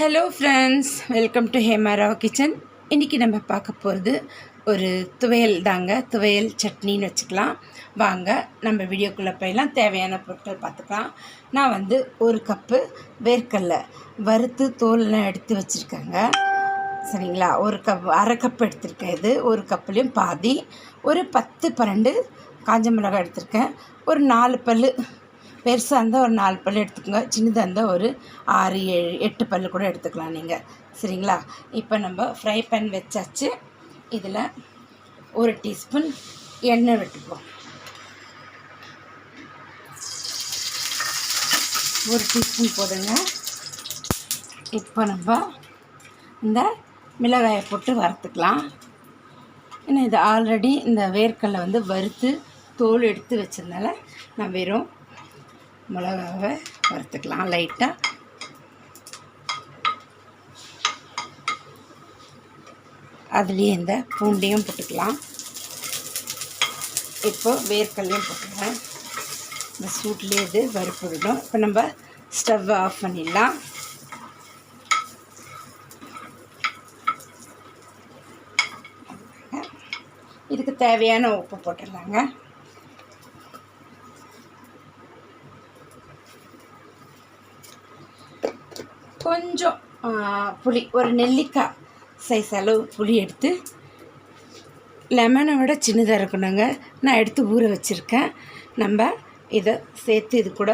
Hello friends welcome to Hemarao kitchen இன்றைக்கி நம்ம பார்க்க போகிறது ஒரு துவையல் தாங்க. துவையல் சட்னின்னு வச்சுக்கலாம். வாங்க நம்ம வீடியோக்குள்ளே போயெல்லாம் தேவையான பொருட்கள் பார்த்துக்கலாம். நான் வந்து ஒரு கப்பு வேர்க்கடலை வறுத்து தோலெலாம் எடுத்து வச்சுருக்கேங்க. சரிங்களா? ஒரு கப் அரை கப் எடுத்திருக்கேன் இது. ஒரு கப்புலேயும் பாதி. ஒரு பத்து பன்னெண்டு காஞ்ச மிளகாய் எடுத்திருக்கேன். ஒரு நாலு பல் பெருசாக இருந்தால் ஒரு நாலு பல் எடுத்துக்கோங்க. சின்னதாக இருந்தால் ஒரு ஆறு ஏழு எட்டு பல் கூட எடுத்துக்கலாம் நீங்கள் சரிங்களா? இப்போ நம்ம ஃப்ரை பேன் வச்சாச்சு. இதில் ஒரு டீஸ்பூன் எண்ணெய் விட்டுப்போம் ஒரு டீஸ்பூன் போடுங்க. இப்போ நம்ம இந்த மிளகாயை போட்டு வறுத்துக்கலாம். ஏன்னா இது ஆல்ரெடி இந்த வேர்க்கடலை வந்து வறுத்து தோல் எடுத்து வச்சதுனால நான் வெறும் மிளகாவை வறுத்துக்கலாம் லைட்டாக அதுலேயே இந்த பூண்டையும் போட்டுக்கலாம். இப்போ வேர்க்கல்லையும் போட்டுக்கலாம். இந்த சூட்லேயே இது வறுப்புவிடும் இப்போ நம்ம ஸ்டவ் ஆஃப் பண்ணிடலாம். இதுக்கு தேவையான உப்பு போட்டுடலாங்க. கொஞ்சம் புளி ஒரு நெல்லிக்காய் சைஸ் அளவு புளி எடுத்து லெமனை விட சின்னதாக இருக்கணுங்க. நான் எடுத்து ஊற வச்சுருக்கேன். நம்ம இதை சேர்த்து இது கூட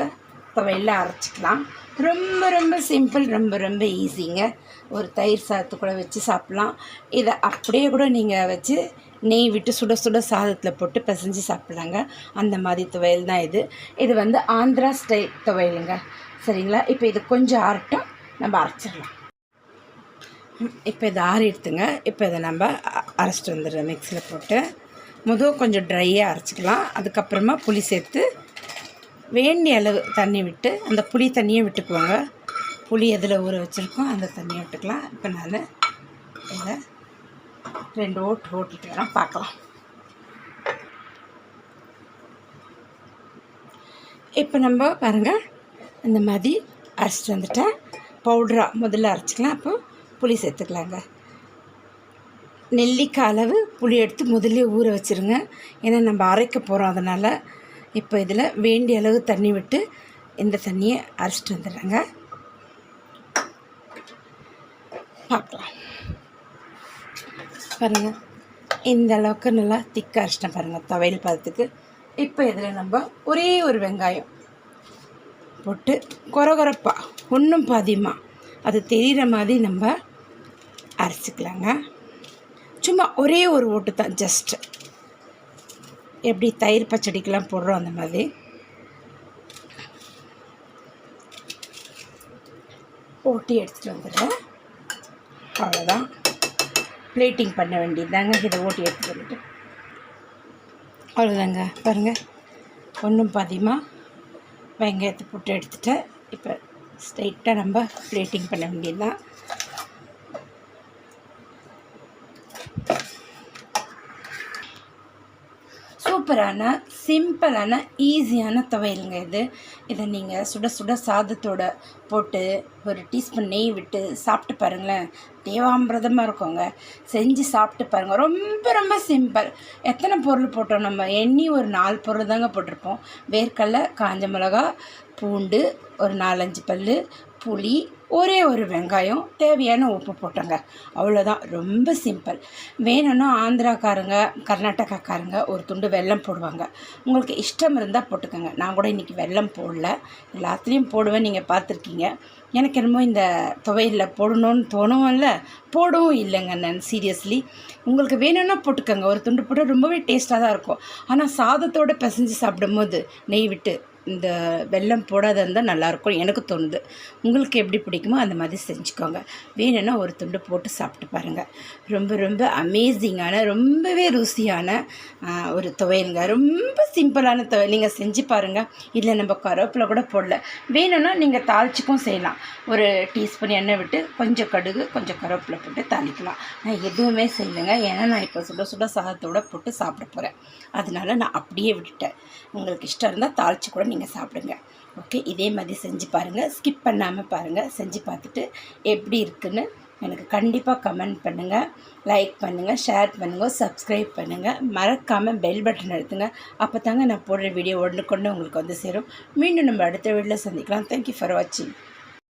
துவையில் அரைச்சிக்கலாம். ரொம்ப ரொம்ப சிம்பிள் ரொம்ப ரொம்ப ஈஸிங்க ஒரு தயிர் சாதத்து கூட வச்சு சாப்பிட்லாம். இதை அப்படியே கூட நீங்கள் வச்சு நெய் விட்டு சுட சுட சாதத்தில் போட்டு பிசைஞ்சு சாப்பிட்லாங்க. அந்த மாதிரி துவையல் தான் இது. இது வந்து ஆந்திரா ஸ்டைல் துவையலுங்க. சரிங்களா? இப்போ இது கொஞ்சம் ஆறட்டும் நம்ம அரைச்சிடலாம். இப்போ இதை ஆறி எடுத்துங்க. இப்போ இதை நம்ம அரைச்சிட்டு வந்துடுறோம் மிக்சியில் போட்டு. முதல் கொஞ்சம் ட்ரையாக அரைச்சிக்கலாம். அதுக்கப்புறமா புளி சேர்த்து வேண்டிய அளவு தண்ணி விட்டு அந்த புளி தண்ணியை விட்டுக்குவாங்க புளி எதில் ஊற வச்சுருக்கோம் அந்த தண்ணியை விட்டுக்கலாம். இப்போ நான் இதை ரெண்டு ஓட்டு ஓட்டிட்டு வரேன். பார்க்கலாம். இப்போ நம்ம பாருங்கள் இந்த மாதிரி அரைச்சிட்டு வந்துட்டேன். பவுடராக முதல்ல அரைச்சிக்கலாம். அப்போ புளி சேர்த்துக்கலாங்க. நெல்லிக்காய் அளவு புளி எடுத்து முதல்ல ஊற வச்சுருங்க. ஏன்னா நம்ம அரைக்க போகிறோம் அதனால் இப்போ இதில் வேண்டிய அளவு தண்ணி விட்டு இந்த தண்ணியை அரைச்சிட்டு வந்துடுறேங்க. பார்க்கலாம். பாருங்கள் இந்த அளவுக்கு நல்லா திக்காக அரைச்சிட்டேன் பாருங்கள் துவையல் பதத்துக்கு. இப்போ இதில் நம்ம ஒரே ஒரு வெங்காயம் போட்டு கொரகொரப்பா ஒன்றும் பாதியமாக அது தெரிகிற மாதிரி நம்ம அரைச்சிக்கலாங்க. சும்மா ஒரே ஒரு ஓட்டு தான் ஜஸ்ட்டு எப்படி தயிர் பச்சடிக்கெலாம் போடுறோம் அந்த மாதிரி. ஓட்டி எடுத்துகிட்டு வந்துடுறேன். அவ்வளோதான் பிளேட்டிங் பண்ண வேண்டியதுதாங்க. இதை ஓட்டி எடுத்துகிட்டு வந்துட்டு. அவ்வளோதாங்க பாருங்கள் ஒன்றும் பாதியமாக வெங்காயத்தை போட்டு எடுத்துட்டேன். இப்போ ஸ்ட்ரைட்டாக நம்ம பிளேட்டிங் பண்ண வேண்டியதுதான். சூப்பரான சிம்பிளான ஈஸியான துவையலுங்க இது. இதை நீங்கள் சுட சுட சாதத்தோட போட்டு ஒரு டீஸ்பூன் நெய் விட்டு சாப்பிட்டு பாருங்களேன். தேவாமிரதமாக இருக்குங்க. செஞ்சு சாப்பிட்டு பாருங்கள் ரொம்ப ரொம்ப சிம்பிள். எத்தனை பொருள் போட்டோம்? நம்ம எண்ணி ஒரு நாலு பொருள் தாங்க போட்டிருப்போம். வேர்க்கடலை காஞ்ச மிளகா பூண்டு ஒரு நாலஞ்சு பல் புளி ஒரே ஒரு வெங்காயம் தேவையான உப்பு போட்டோங்க. அவ்வளோதான் ரொம்ப சிம்பிள் வேணும்னா ஆந்திராக்காரங்க கர்நாடகாக்காரங்க ஒரு துண்டு வெல்லம் போடுவாங்க. உங்களுக்கு இஷ்டம் இருந்தால் போட்டுக்கோங்க. நான் கூட இன்றைக்கி வெல்லம் போடல. எல்லாத்துலேயும் போடுவேன் நீங்கள் பார்த்துருக்கீங்க. எனக்கு என்னமோ இந்த துவையலில் போடணும்னு தோணும் இல்லை போடவும் இல்லைங்க நான் சீரியஸ்லி உங்களுக்கு வேணும்னா போட்டுக்கோங்க. ஒரு துண்டு போட்டால் ரொம்பவே டேஸ்ட்டாக தான் இருக்கும். ஆனால் சாதத்தோடு பிசைஞ்சு சாப்பிடும்போது நெய் விட்டு இந்த வெல்லம் போடாத இருந்தால் நல்லாயிருக்கும் எனக்கு தோணுது. உங்களுக்கு எப்படி பிடிக்குமோ அந்த மாதிரி செஞ்சுக்கோங்க. வேணும்னா ஒரு துண்டு போட்டு சாப்பிட்டு பாருங்கள் ரொம்ப ரொம்ப அமேசிங்கான ரொம்பவே ருசியான ஒரு துவையலுங்க. ரொம்ப சிம்பிளான துவையல் நீங்கள் செஞ்சு பாருங்கள் இதில் நம்ம கருவேப்பிலை கூட போடல. வேணும்னா நீங்கள் தாளிச்சுக்கும் செய்யலாம். ஒரு டீஸ்பூன் எண்ணெய் விட்டு கொஞ்சம் கடுகு கொஞ்சம் கருவேப்பிலை போட்டு தாளிக்கலாம். நான் எதுவுமே செய்யலைங்க. ஏன்னா நான் இப்போ சுட சுட சாதத்தோட போட்டு சாப்பிட போகிறேன் அதனால நான் அப்படியே விட்டுட்டேன். உங்களுக்கு இஷ்டம் இருந்தால் தாளித்து கூட நீங்கள் சாப்பிடுங்க. ஓகே இதே மாதிரி செஞ்சு பாருங்கள் ஸ்கிப் பண்ணாமல் பாருங்கள் செஞ்சு பார்த்துட்டு எப்படி இருக்குன்னு எனக்கு கண்டிப்பாக கமெண்ட் பண்ணுங்கள் லைக் பண்ணுங்கள் ஷேர் பண்ணுங்கள் சப்ஸ்கிரைப் பண்ணுங்கள் மறக்காமல் பெல் பட்டன் எடுத்துங்க அப்போ தாங்க நான் போடுற வீடியோ ஒன்று கொண்டு உங்களுக்கு வந்து சேரும். மீண்டும் நம்ம அடுத்த வீடியோவில் சந்திக்கலாம். தேங்க்யூ ஃபார் வாட்சிங்